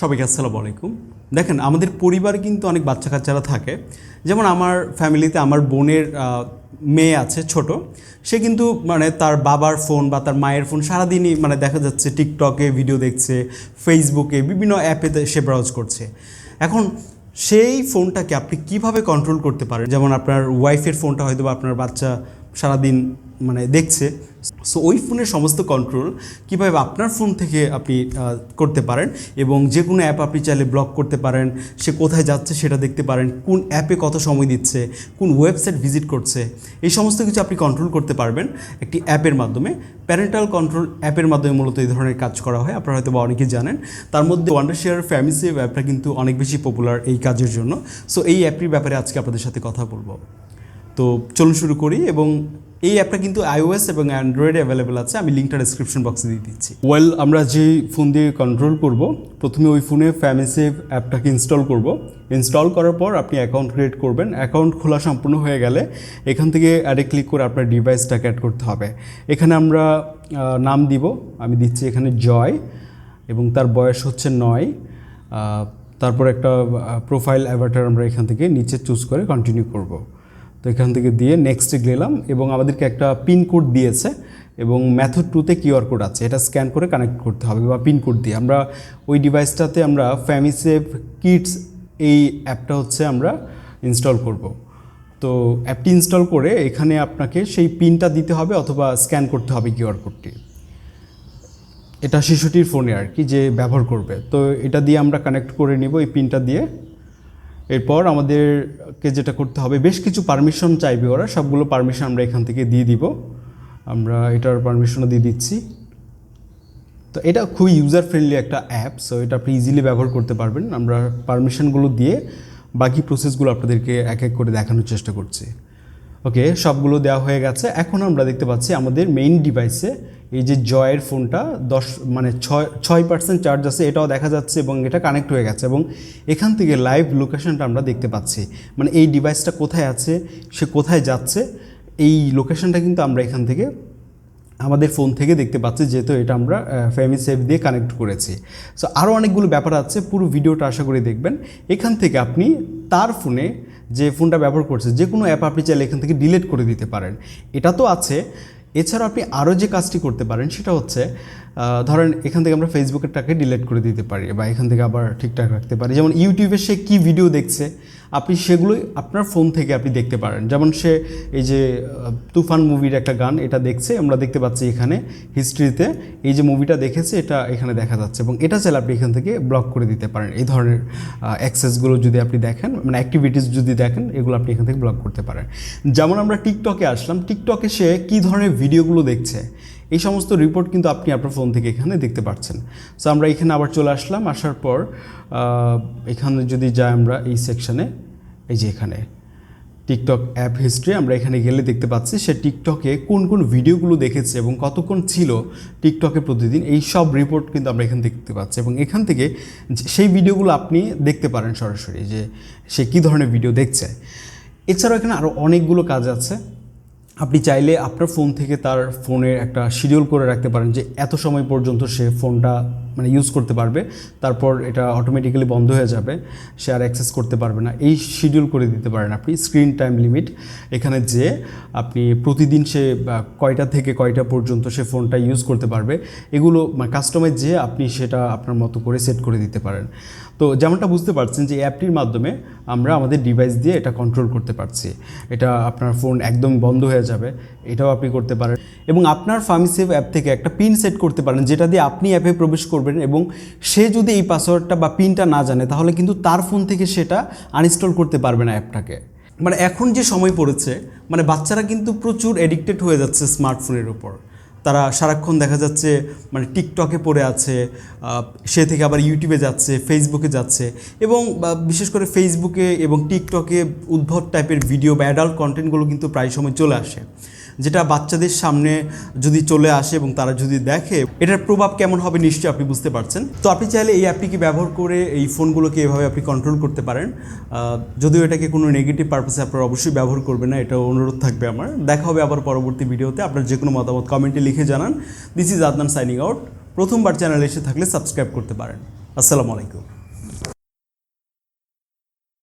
সবাইকে আসসালামু আলাইকুম। দেখেন, আমাদের পরিবারে কিন্তু অনেক বাচ্চা কাচ্চারা থাকে। যেমন আমার ফ্যামিলিতে আমার বোনের মেয়ে আছে ছোট। সে কিন্তু মানে তার বাবার ফোন বা তার মায়ের ফোন সারাদিনই মানে দেখা যাচ্ছে টিকটকে ভিডিও দেখছে, ফেসবুকে বিভিন্ন অ্যাপে সে ব্রাউজ করছে। এখন সেই ফোনটাকে আপনি কীভাবে কন্ট্রোল করতে পারেন? যেমন আপনার ওয়াইফের ফোনটা হয়তো বা আপনার বাচ্চা সারাদিন মানে দেখছে। সো ওই ফোনের সমস্ত কন্ট্রোল কীভাবে আপনার ফোন থেকে আপনি করতে পারেন এবং যে কোনো অ্যাপ আপনি চাইলে ব্লক করতে পারেন, সে কোথায় যাচ্ছে সেটা দেখতে পারেন, কোন অ্যাপে কত সময় দিচ্ছে, কোন ওয়েবসাইট ভিজিট করছে, এই সমস্ত কিছু আপনি কন্ট্রোল করতে পারবেন একটি অ্যাপের মাধ্যমে। প্যারেন্টাল কন্ট্রোল অ্যাপের মাধ্যমে মূলত এই ধরনের কাজ করা হয়, আপনারা হয়তো বা অনেকেই জানেন। তার মধ্যে ওয়ান্ডার শেয়ার ফ্যামিলি সেভ অ্যাপটা কিন্তু অনেক বেশি পপুলার এই কাজের জন্য। সো এই অ্যাপটির ব্যাপারে আজকে আপনাদের সাথে কথা বলব। তো চলুন শুরু করি এবং এই অ্যাপটা কিন্তু আইওএস এবং অ্যান্ড্রয়েডে অ্যাভেলেবেল আছে। আমি লিঙ্কটা ডিসক্রিপশন বক্সে দিয়ে দিচ্ছি। ওয়েল আমরা যে ফোন দিয়ে কন্ট্রোল করব, প্রথমে ওই ফোনে ফ্যামিসেভ অ্যাপটাকে ইনস্টল করব। ইনস্টল করার পর আপনি অ্যাকাউন্ট ক্রিয়েট করবেন। অ্যাকাউন্ট খোলা সম্পূর্ণ হয়ে গেলে এখান থেকে অ্যাডে ক্লিক করে আপনার ডিভাইসটাকে অ্যাড করতে হবে। এখানে আমরা নাম দিব। আমি দিচ্ছি এখানে জয় এবং তার বয়স হচ্ছে নয়। তারপর একটা প্রোফাইল অ্যাভাটার আমরা এখান থেকে নিচে চুজ করে কন্টিনিউ করব। তো এখান থেকে দিয়ে নেক্সটে গেলাম এবং আমাদেরকে একটা পিন কোড দিয়েছে এবং ম্যাথড টুতে কিউআর কোড আছে। এটা স্ক্যান করে কানেক্ট করতে হবে বা পিন কোড দিয়ে। আমরা ওই ডিভাইসটাতে আমরা ফ্যামিসেভ কিডস এই অ্যাপটা হচ্ছে আমরা ইনস্টল করব। তো অ্যাপটি ইনস্টল করে এখানে আপনাকে সেই পিনটা দিতে হবে অথবা স্ক্যান করতে হবে কিউআর কোডটি এটা শিশুটির ফোনে আর কি, যে ব্যবহার করবে। তো এটা দিয়ে আমরা কানেক্ট করে নিব এই পিনটা দিয়ে। এরপর আমাদেরকে যেটা করতে হবে, বেশ কিছু পারমিশন চাইবে ওরা, সবগুলো পারমিশন আমরা এখান থেকে দিয়ে দিব। আমরা এটার পারমিশনও দিয়ে দিচ্ছি। তো এটা খুবই ইউজার ফ্রেন্ডলি একটা অ্যাপ সো এটা আপনি ইজিলি ব্যবহার করতে পারবেন। আমরা পারমিশনগুলো দিয়ে বাকি প্রসেসগুলো আপনাদেরকে এক এক করে দেখানোর চেষ্টা করছি। ওকে সবগুলো দেওয়া হয়ে গেছে। এখন আমরা দেখতে পাচ্ছি আমাদের মেইন ডিভাইসে এই যে জয়ের ফোনটা দশ মানে ছয় ছয় পার্সেন্ট চার্জ আছে, এটাও দেখা যাচ্ছে এবং এটা কানেক্ট হয়ে গেছে এবং এখান থেকে লাইভ লোকেশনটা আমরা দেখতে পাচ্ছি। মানে এই ডিভাইসটা কোথায় আছে, সে কোথায় যাচ্ছে, এই লোকেশনটা কিন্তু আমরা এখান থেকে আমাদের ফোন থেকে দেখতে পাচ্ছি যেহেতু এটা আমরা ফ্যামিলি সেভ দিয়ে কানেক্ট করেছি। সো আরও অনেকগুলো ব্যাপার আছে, পুরো ভিডিওটা আশা করি দেখবেন। এখান থেকে আপনি তার ফোনে যে ফোনটা ব্যবহার করছে, যে কোনো অ্যাপ আপনি চাইলে এখান থেকে ডিলিট করে দিতে পারেন। এটা তো আছে। এছাড়া আপনি আরও যে কাজটি করতে পারেন, সেটা হচ্ছে ধরেন এখান থেকে আমরা ফেসবুকেরটাকে ডিলিট করে দিতে পারি, বা এখান থেকে আবার ঠিকঠাক রাখতে পারি। যেমন ইউটিউবে সে কী ভিডিও দেখছে আপনি সেগুলোই আপনার ফোন থেকে আপনি দেখতে পারেন। যেমন সে এই যে তুফান মুভির একটা গান এটা দেখছে, আমরা দেখতে পাচ্ছি এখানে হিস্ট্রিতে এই যে মুভিটা দেখেছে, এটা এখানে দেখা যাচ্ছে এবং এটা চাইলে আপনি এখান থেকে ব্লক করে দিতে পারেন। এই ধরনের অ্যাক্সেসগুলো যদি আপনি দেখেন মানে অ্যাক্টিভিটিস যদি দেখেন, এগুলো আপনি এখান থেকে ব্লক করতে পারেন। যেমন আমরা টিকটকে আসলাম টিকটকে সে কী ধরনের ভিডিওগুলো দেখছে? এই সমস্ত রিপোর্ট কিন্তু আপনি আপনার ফোন থেকে এখানে দেখতে পাচ্ছেন সো আমরা এখানে আবার চলে আসলাম, আসার পর এখানে যদি যাই আমরা এই সেকশনে এই যে এখানে টিকটক অ্যাপ হিস্ট্রি আমরা এখানে গেলে দেখতে পাচ্ছি সে টিকটকে কোন কোন ভিডিওগুলো দেখেছে এবং কতক্ষণ ছিল টিকটকে প্রতিদিন, এই সব রিপোর্ট কিন্তু আমরা এখানে দেখতে পাচ্ছি। এবং এখান থেকে সেই ভিডিওগুলো আপনি দেখতে পারেন সরাসরি যে সে কী ধরনের ভিডিও দেখছে। এছাড়াও এখানে আরও অনেকগুলো কাজ আছে। আপনি চাইলে আপনার ফোন থেকে তার ফোনের একটা শিডিউল করে রাখতে পারেন যে এত সময় পর্যন্ত সে ফোনটা মানে ইউজ করতে পারবে। তারপর এটা অটোমেটিক্যালি বন্ধ হয়ে যাবে, সে আর অ্যাক্সেস করতে পারবে না। এই শিডিউল করে দিতে পারেন আপনি স্ক্রিন টাইম লিমিট এখানে যে আপনি প্রতিদিন সে কয়টা থেকে কয়টা পর্যন্ত সে ফোনটা ইউজ করতে পারবে, এগুলো মানে কাস্টমাইজ যে আপনি সেটা আপনার মতো করে সেট করে দিতে পারেন। তো যেমনটা বুঝতে পারছেন যে অ্যাপটির মাধ্যমে আমরা আমাদের ডিভাইস দিয়ে এটা কন্ট্রোল করতে পারছি। এটা আপনার ফোন একদম বন্ধ হয়ে যাবে, এটাও আপনি করতে পারেন। এবং আপনার ফার্মিসেভ অ্যাপ থেকে একটা পিন সেট করতে পারেন, যেটা দিয়ে আপনি অ্যাপে প্রবেশ করবেন এবং সে যদি এই পাসওয়ার্ডটা বা পিনটা না জানে, তাহলে কিন্তু তার ফোন থেকে সেটা আনইনস্টল করতে পারবে না অ্যাপটাকে। মানে এখন যে সময় পড়েছে মানে বাচ্চারা কিন্তু প্রচুর এডিক্টেড হয়ে যাচ্ছে স্মার্টফোনের উপর। তারা সারাক্ষণ দেখা যাচ্ছে মানে টিকটকে পড়ে আছে সে থেকে আবার ইউটিউবে যাচ্ছে ফেসবুকে যাচ্ছে এবং বিশেষ করে ফেসবুকে এবং টিকটকে উদ্ভব টাইপের ভিডিও বা অ্যাডাল্ট কন্টেন্টগুলো কিন্তু প্রায় সময় চলে আসে। যেটা বাচ্চাদের সামনে যদি চলে আসে এবং তারা যদি দেখে, এটার প্রভাব কেমন হবে নিশ্চয়ই আপনি বুঝতে পারছেন। তো আপনি চাইলে এই অ্যাপটিকে ব্যবহার করে এই ফোনগুলোকে এভাবে আপনি কন্ট্রোল করতে পারেন। যদিও এটাকে কোনো নেগেটিভ পারপাসে আপনারা অবশ্যই ব্যবহার করবেন না এটা অনুরোধ থাকবে আমার। দেখা হবে আবার পরবর্তী ভিডিওতে। আপনার যে কোনো মতামত কমেন্টে লিখে জানান। This is Adnan signing out প্রথমবার চ্যানেলে এসে থাকলে সাবস্ক্রাইব করতে পারেন। আসসালামু আলাইকুম।